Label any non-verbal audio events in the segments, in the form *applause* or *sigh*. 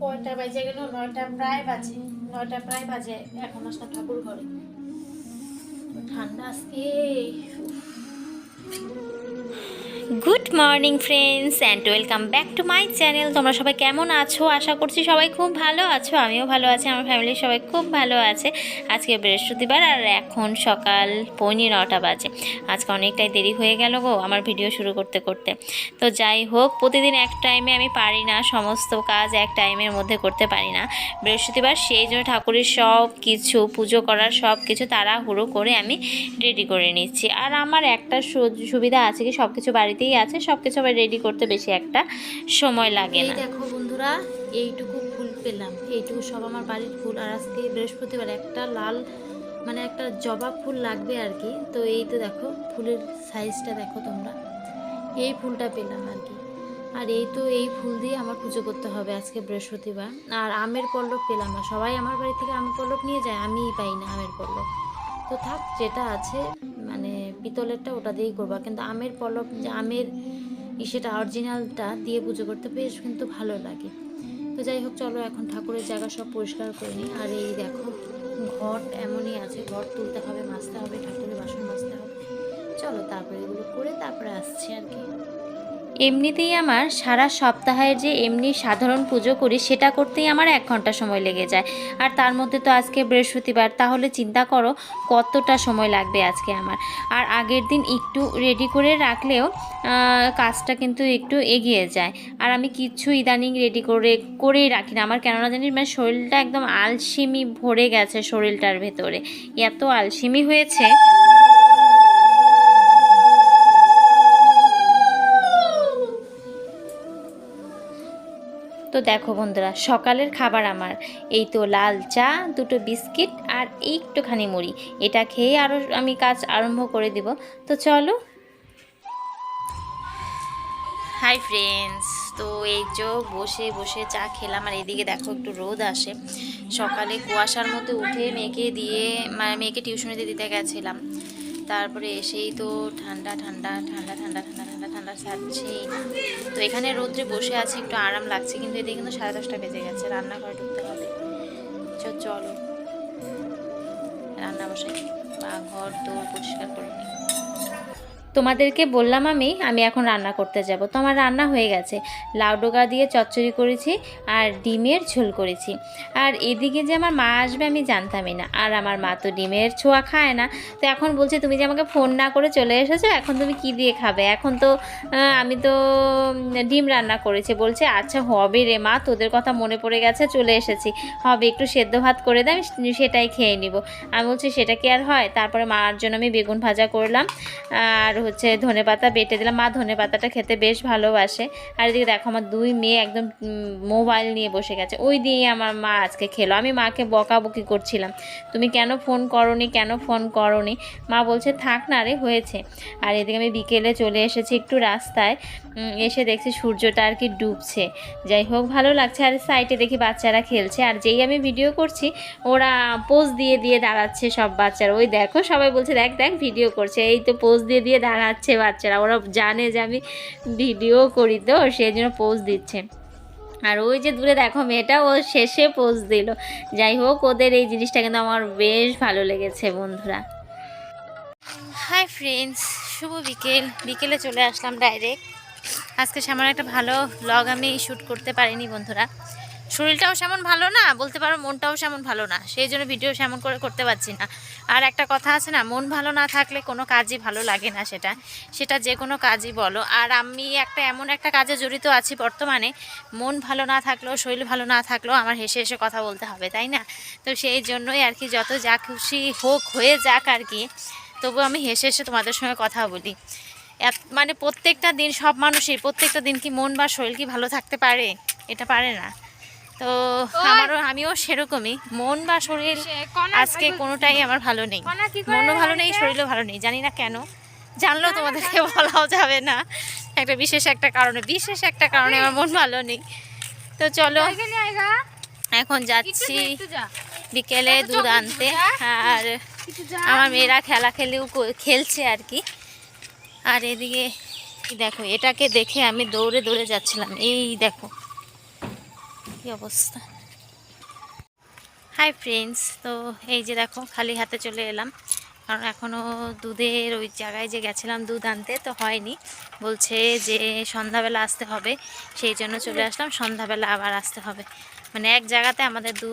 কয়টা বাজে গেল, নয়টা প্রায় বাজে। নয়টা প্রায় বাজে, এখন আসলাম ঠাকুর ঘরে ঠান্ডা আজকে good morning friends and welcome back to my channel তোমরা সবাই কেমন আছো? আশা করছি সবাই খুব ভালো আছো। আমিও ভালো আছি, আমার ফ্যামিলির সবাই খুব ভালো আছে। আজকে বৃহস্পতিবার আর এখন সকাল পৌনে নটা বাজে। আজকে অনেকটাই দেরি হয়ে গেল গো আমার ভিডিও শুরু করতে করতে। তো যাই হোক, প্রতিদিন এক টাইমে আমি পারি না, সমস্ত কাজ এক টাইমের মধ্যে করতে পারি না। বৃহস্পতিবার সেই জন্য ঠাকুরের সব কিছু, পুজো করার সব কিছু তাড়াহুড়ো করে আমি রেডি করে নিচ্ছি। আর আমার একটা সুবিধা আছে কি সব কিছু বাড়িতেই আছে সব কিছু আবার রেডি করতে বেশি একটা সময় লাগে না। দেখো বন্ধুরা এইটুকু ফুল পেলাম। এইটুকু সব আমার বাড়ির ফুল। আর আজকে বৃহস্পতিবার একটা লাল মানে একটা জবা ফুল লাগবে আর কি। তো এই তো দেখো ফুলের সাইজটা দেখো তোমরা। এই ফুলটা পেলাম আর কি। আর এই তো এই ফুল দিয়ে আমার পুজো করতে হবে আজকে বৃহস্পতিবার। আর আমের পল্লব পেলাম না। সবাই আমার বাড়ি থেকে আমের পল্লব নিয়ে যায়? আমিই পাই না আমের পল্লব। তো থাক যেটা আছে পিতলেরটা ওটা দিয়েই করবা। কিন্তু আমের পলক যে আমের সেটা অরিজিনালটা দিয়ে পুজো করতে বেশ কিন্তু ভালো লাগে। তো যাই হোক, চলো এখন ঠাকুরের জায়গা সব পরিষ্কার করে নিই। আর এই দেখো, ঘট এমনই আছে, ঘট তুলতে হবে, মাজতে হবে, ঠাকুরের বাসন মাজতে হবে। চলো তারপরে এগুলো করে তারপরে আসছে আর কি। এমনিতেই আমার সারা সপ্তাহের যে এমনি সাধারণ পুজো করি, সেটা করতেই আমার এক ঘণ্টা সময় লেগে যায়। আর তার মধ্যে তো আজকে বৃহস্পতিবার, তাহলে চিন্তা করো কতটা সময় লাগবে আজকে আমার। আর আগের দিন একটু রেডি করে রাখলেও কাজটা কিন্তু একটু এগিয়ে যায়। আর আমি কিচ্ছু ইদানিং রেডি করে, করেই রাখি না। আমার কেননা জানি মানে শরীরটা একদম আলসিমি ভরে গেছে শরীরটার ভেতরে। এত আলসিমি হয়েছে তো দেখো বন্ধুরা, সকালের খাবার আমার। এই তো লাল চা, দুটো বিস্কিট আর একটুখানি মুড়ি। এটা খেয়ে আরও আমি কাজ আরম্ভ করে দিব। তো চলো। হাই ফ্রেন্ডস, তো এই যে বসে বসে চা খেলাম, আর এদিকে দেখো একটু রোদ আসে। সকালে কুয়াশার মধ্যে উঠে মেয়েকে দিয়ে মানে মেয়েকে টিউশনিতে দিতে গেছিলাম। তারপরে এসেই তো ঠান্ডা ঠান্ডা ঠান্ডা ঠান্ডা ঠান্ডা ঠান্ডা ঠান্ডা না তো এখানে রোদ্রে বসে আছে, একটু আরাম লাগছে, কিন্তু এদিকে কিন্তু সাড়ে দশটা বেজে গেছে, রান্নাঘরে ঢুকতে হবে। চলো রান্না বসাই বা ঘর তো পরিষ্কার করে নিই তোমাদেরকে বললাম আমি আমি এখন রান্না করতে যাব। তো আমার রান্না হয়ে গেছে। লাউ ডোকা দিয়ে চচ্চড়ি করেছি আর ডিমের ঝোল করেছি। আর এদিকে যে আমার মা আসবে আমি জানতামই না। আর আমার মা তো ডিমের ছোঁয়া খায় না। তো এখন বলছে, তুমি যে আমাকে ফোন না করে চলে এসেছ, এখন তুমি কি দিয়ে খাবে? এখন তো আমি তো ডিম রান্না করেছি। বলছে আচ্ছা হবে রে মা, তোদের কথা মনে পড়ে গেছে, চলে এসেছি। হবে, একটু সেদ্ধ ভাত করে দে, আমি সেটাই খেয়ে নিব। আমি বলছি, সেটা কি আর হয়? তারপরে মার জন্য আমি বেগুন ভাজা করলাম। আর হচ্ছে ধনে পাতা বেটে দিলাম। মা ধনে পাতাটা খেতে বেশ ভালোবাসে। আর এদিকে দেখো আমার দুই মেয়ে একদম মোবাইল নিয়ে বসে গেছে। ওই দিয়েই আমার মা আজকে খেলো। আমি মাকে বকাবকি করছিলাম। তুমি কেন ফোন করনি? কেন ফোন করনি? মা বলছে, থাক না রে, হয়েছে। আর এদিকে আমি বিকেলে চলে এসেছি একটু রাস্তায়। এসে দেখছি সূর্যটা আর কি ডুবছে। যাই হোক, ভালো লাগছে। আর সাইডে দেখি বাচ্চারা খেলছে। আর যেই আমি ভিডিও করছি, ওরা পোজ দিয়ে দিয়ে দাঁড়াচ্ছে সব বাচ্চারা। ওই দেখো সবাই বলছে, দেখ দেখ ভিডিও করছে। এই তো পোজ দিয়ে দিয়ে দাঁড়াচ্ছে বাচ্চারা, ওরা জানে যে আমি ভিডিও করি তো, সেই জন্য পোজ দিচ্ছে। আর ওই যে দূরে দেখো মেয়েটা, ও শেষে পোজ দিল। যাই হোক, ওদের এই জিনিসটা কিন্তু আমার বেশ ভালো লেগেছে বন্ধুরা। হাই ফ্রেন্ডস শুভ বিকেল। বিকেলে চলে আসলাম ডাইরেক্ট আজকে সেমন একটা ভালো ব্লগ আমি শ্যুট করতে পারিনি বন্ধুরা। শরীরটাও সেমন ভালো না, বলতে পারো মনটাও সেমন ভালো না, সেই জন্য ভিডিও সেমন করে করতে পারছি না। আর একটা কথা আছে না, মন ভালো না থাকলে কোনো কাজই ভালো লাগে না সেটা সেটা যে কোনো কাজই বলো। আর আমি একটা এমন একটা কাজে জড়িত আছি বর্তমানে, মন ভালো না থাকলেও, শরীর ভালো না থাকলেও আমার হেসে হেসে কথা বলতে হবে, তাই না? তো সেই জন্যই আর কি যত যা খুশি হোক, হয়ে যাক আর কি, তবু আমি হেসে হেসে তোমাদের সঙ্গে কথা বলি। মানে প্রত্যেকটা দিন সব মানুষই, প্রত্যেকটা দিন কি মন বা শরীর কি ভালো থাকতে পারে? এটা পারে না। তো আমারও আমিও সেরকমই। মন বা শরীর আজকে কোনোটাই আমার ভালো নেই। মনও ভালো নেই শরীরও ভালো নেই জানি না কেন। জানলেও তোমাদেরকে বলাও যাবে না। একটা বিশেষ একটা কারণে বিশেষ একটা কারণে আমার মন ভালো নেই। তো চলো এখন যাচ্ছি বিকেলে দুধ আনতে। আর আমার মেয়েরা খেলা খেলেও খেলছে আর কি। আর এদিকে দেখো এটাকে দেখে আমি দৌড়ে দৌড়ে যাচ্ছিলাম। এই দেখো কি অবস্থা? হাই ফ্রেন্ডস তো এই যে দেখো খালি হাতে চলে এলাম। কারণ এখনও দুধের ওই জায়গায় যে গেছিলাম দুধ আনতে, তো হয়নি। বলছে যে সন্ধ্যাবেলা আসতে হবে, সেই জন্য চলে আসলাম, সন্ধ্যাবেলা আবার আসতে হবে। মানে এক জায়গাতে আমাদের দু,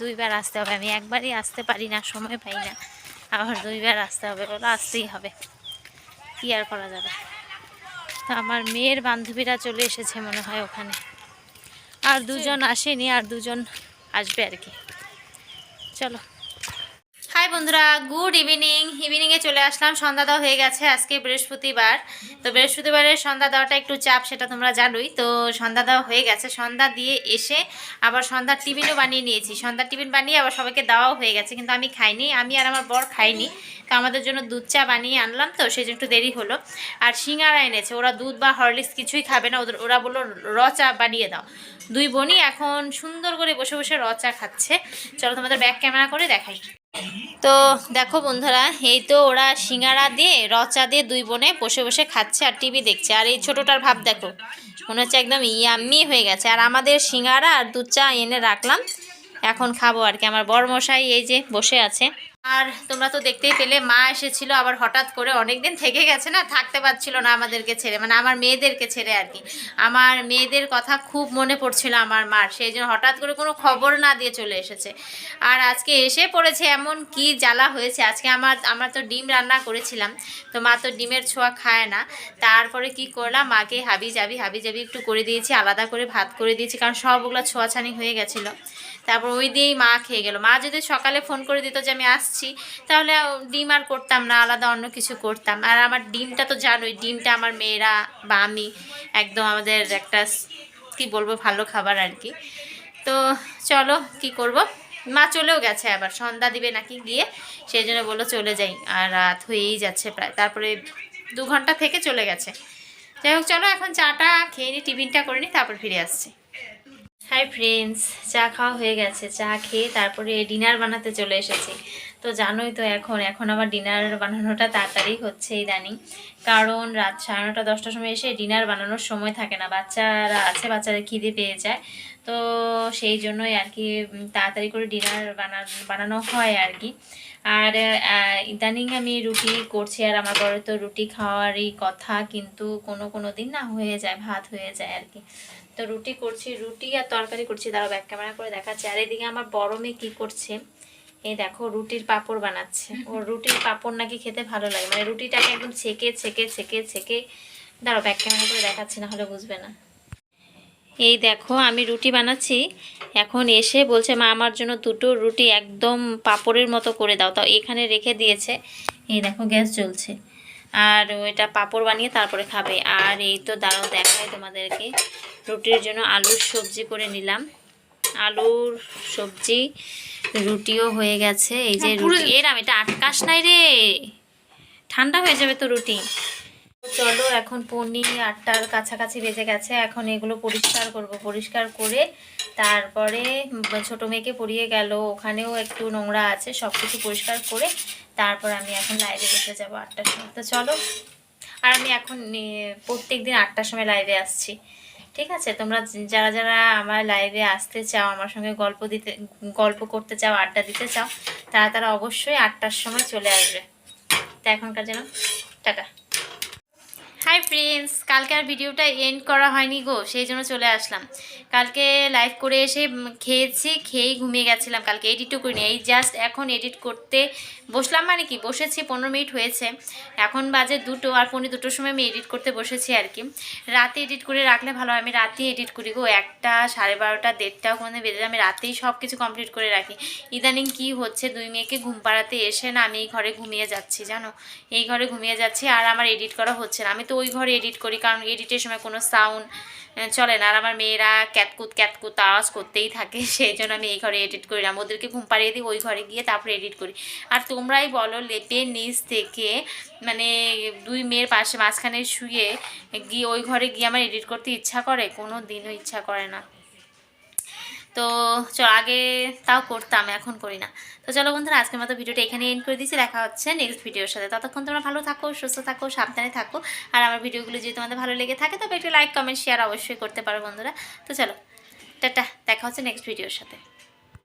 দুইবার আসতে হবে। আমি একবারই আসতে পারি না, সময় পাই না। আবার দুইবার আসতে হবে বলো, আসতেই হবে। কী আর করা যাবে? তো আমার মেয়ের বান্ধবীরা চলে এসেছে মনে হয় ওখানে। আর দুজন আসেনি আর দুজন আসবে আর কি। চলো। হাই বন্ধুরা, গুড ইভিনিং। ইভিনিংয়ে চলে আসলাম, সন্ধ্যা দেওয়া হয়ে গেছে, আজকে বৃহস্পতিবার। তো বৃহস্পতিবারের সন্ধ্যা দেওয়াটা একটু চাপ, সেটা তোমরা জানোই। তো সন্ধ্যা দেওয়া হয়ে গেছে, সন্ধ্যা দিয়ে এসে আবার সন্ধ্যার টিফিনও বানিয়ে নিয়েছি। সন্ধ্যার টিফিন বানিয়ে আবার সবাইকে দেওয়াও হয়ে গেছে, কিন্তু আমি খাইনি, আমি আর আমার বর খাইনি। তো আমাদের জন্য দুধ চা বানিয়ে আনলাম তো, সেই জন্য একটু দেরি হলো। আর সিঙ্গারা এনেছে, ওরা দুধ বা হরলিক্স কিছুই খাবে না, ওদের ওরা বলল, র চা বানিয়ে দাও। দুই বোনই এখন সুন্দর করে বসে বসে র চা খাচ্ছে। চলো তোমাদের ব্যাক ক্যামেরা করে দেখাই। তো দেখো বন্ধুরা, এই তো ওরা সিঙ্গারা দিয়ে, রচা দিয়ে দুই বোনে বসে বসে খাচ্ছে আর টিভি দেখছে। আর এই ছোটোটার ভাব দেখো, মনে হচ্ছে একদম ইয়াম্মি হয়ে গেছে। আর আমাদের সিঙ্গারা আর দুধ চা এনে রাখলাম। এখন খাব আর কি। আমার বড় মশাই এই যে বসে আছে। আর তোমরা তো দেখতেই পেলে, মা এসেছিল, আবার হঠাৎ করে অনেক দিন থেকে গেছে না, থাকতে পারছিল না আমাদেরকে ছেড়ে মানে আমার মেয়েদেরকে ছেড়ে আর কি। আমার মেয়েদের কথা খুব মনে পড়ছিল আমার মার, সেই জন্য হঠাৎ করে কোনো খবর না দিয়ে চলে এসেছে। আর আজকে এসে পড়েছে এমন কি জ্বালা হয়েছে, আজকে আমার, আমরা তো ডিম রান্না করেছিলাম, তো মা তো ডিমের ছোঁয়া খায় না। তারপরে কি করলাম, মাকে হাবি যাবি হাবি যাবি একটু করে দিয়েছি, আলাদা করে ভাত করে দিয়েছি, কারণ সবগুলো ছোঁয়াছানি হয়ে গেছিল। তারপর ওই দিয়েই মা খেয়ে গেল। মা যদি সকালে ফোন করে দিত যে আমি আসছি তাহলে ডিম আর করতাম না, আলাদা অন্য কিছু করতাম। আর আমার ডিমটা তো জানোই, ডিমটা আমার মেয়েরা বা আমি একদম আমাদের একটা কি বলব, ভালো খাবার আর কি। তো চলো, কি করব? মা চলেও গেছে আবার, সন্ধ্যা দিবে নাকি গিয়ে, সেই জন্য বলল চলে যাই। আর রাত হয়েই যাচ্ছে প্রায়। তারপরে দু ঘণ্টা থেকে চলে গেছে। যাই হোক, চলো এখন চাটা খেয়ে নিই টিফিনটা করে নিই তারপর ফিরে আসছি। হাই ফ্রেন্ডস, চা খাওয়া হয়ে গেছে। চা খেয়ে তারপরে ডিনার বানাতে চলে এসেছি। তো জানোই তো এখন এখন আবার ডিনার বানানোটা তাড়াতাড়ি হচ্ছে ইদানিং। কারণ রাত সাড়ে নটা, দশটার সময় এসে ডিনার বানানোর সময় থাকে না, বাচ্চারা আছে, বাচ্চাদের খিদে পেয়ে যায়। তো সেই জন্যই আর কি তাড়াতাড়ি করে ডিনার বানা, বানানো হয় আর কি। আর ইদানিং আমি রুটি করছি আর আমার বড় তো রুটি খাওয়ারই কথা, কিন্তু কোনো কোনো দিন না হয়ে যায়, ভাত হয়ে যায় আর কি। তো রুটি করছি, রুটি আর তরকারি করছি তারা ব্যাক ক্যামেরা করে দেখাচ্ছে। আর এদিকে আমার বড় মেয়ে কী করছে এই দেখো রুটির পাপড় বানাচ্ছে। ওর রুটির পাপড় নাকি খেতে ভালো লাগে। মানে রুটিটাকে একদম ছেঁকে ছেঁকে ছেঁকে ছেঁকে দাঁড়াও ব্যাক ক্যামেরা করে দেখাচ্ছি না হলে বুঝবে না। এই দেখো আমি রুটি বানাচ্ছি। এখন এসে বলছে মা আমার জন্য দুটো রুটি একদম পাপড়ের মতো করে দাও। তাও এখানে রেখে দিয়েছে। এই দেখো গ্যাস জ্বলছে। আর ওইটা পাপড় বানিয়ে তারপরে খাবে। আর এই তো দাঁড়াও দেখায় তোমাদেরকে। রুটির জন্য আলুর সবজি করে নিলাম। আলুর সবজি রুটিও হয়ে গেছে এই যে রুটি। এরাম এটা আটকাস নাই রে। ঠান্ডা হয়ে যাবে তো রুটি। চলো এখন পনির আটটার কাছাকাছি বেজে গেছে। এখন এগুলো পরিষ্কার করব। পরিষ্কার করে তারপরে ছোট মেয়েকে পড়িয়ে গেল। ওখানেও একটু নোংরা আছে সব কিছু পরিষ্কার করে তারপর আমি এখন লাইভে বসে যাব আটটার সময়। তো চলো আর আমি এখন প্রত্যেক দিন আটটার সময় লাইভে আসছি। ঠিক আছে, তোমরা যারা যারা আমার লাইভে আসতে চাও, আমার সঙ্গে গল্প দিতে, গল্প করতে চাও, আড্ডা দিতে চাও, তারা তারা অবশ্যই আটটার সময় চলে আসবে। তা এখনকার যেন টাটা। হাই ফ্রেন্ডস কালকে আর ভিডিওটা এন্ড করা হয়নি গো সেই জন্য চলে আসলাম। কালকে লাইভ করে এসে খেয়েছি খেয়েই ঘুমিয়ে গেছিলাম কালকে এডিটও করিনি। এই জাস্ট এখন এডিট করতে বসলাম মানে কি বসেছি পনেরো মিনিট হয়েছে। এখন বাজে দুটো আর পনেরো দুটোর সময় আমি এডিট করতে বসেছি আর কি। রাতে এডিট করে রাখলে ভালো আমি রাতেই এডিট করি গো একটা সাড়ে বারোটা দেড়টা কোনো যায়, আমি রাতেই সব কিছু কমপ্লিট করে রাখি। ইদানিং কি হচ্ছে দুই মেয়েকে ঘুম পাড়াতে এসে না আমি এই ঘরে ঘুমিয়ে যাচ্ছি জানো? এই ঘরে ঘুমিয়ে যাচ্ছি আর আমার এডিট করা হচ্ছে না। আমি তো ওই ঘরে এডিট করি, কারণ এডিটের সময় কোনো সাউন্ড চলে না। আর আমার মেয়েরা ক্যাতকুত ক্যাতকুত আওয়াজ করতেই থাকে, *laughs* সেই জন্য আমি এই ঘরে এডিট করি না। ওদেরকে ঘুম পাড়িয়ে দিই, ওই ঘরে গিয়ে তারপরে এডিট করি। আর তোমরাই বলো লেপের নিচ থেকে মানে দুই মেয়ের পাশে মাঝখানে শুয়ে গিয়ে ওই ঘরে গিয়ে আমার এডিট করতে ইচ্ছা করে? কোনো দিনও ইচ্ছা করে না। তো চল, আগে তাও করতাম, এখন করি না। তো চলো বন্ধুরা, আজকের মতো ভিডিওটা এখানে এন্ড করে দিচ্ছি। দেখা হচ্ছে নেক্সট ভিডিওর সাথে। ততক্ষণ তোমরা ভালো থাকো, সুস্থ থাকো, সাবধানে থাকো। আর আমার ভিডিওগুলো যদি তোমাদের ভালো লেগে থাকে, তবে একটু লাইক কমেন্ট শেয়ার অবশ্যই করতে পারো বন্ধুরা। তো চলো, টাটা, দেখা হচ্ছে নেক্সট ভিডিওর সাথে।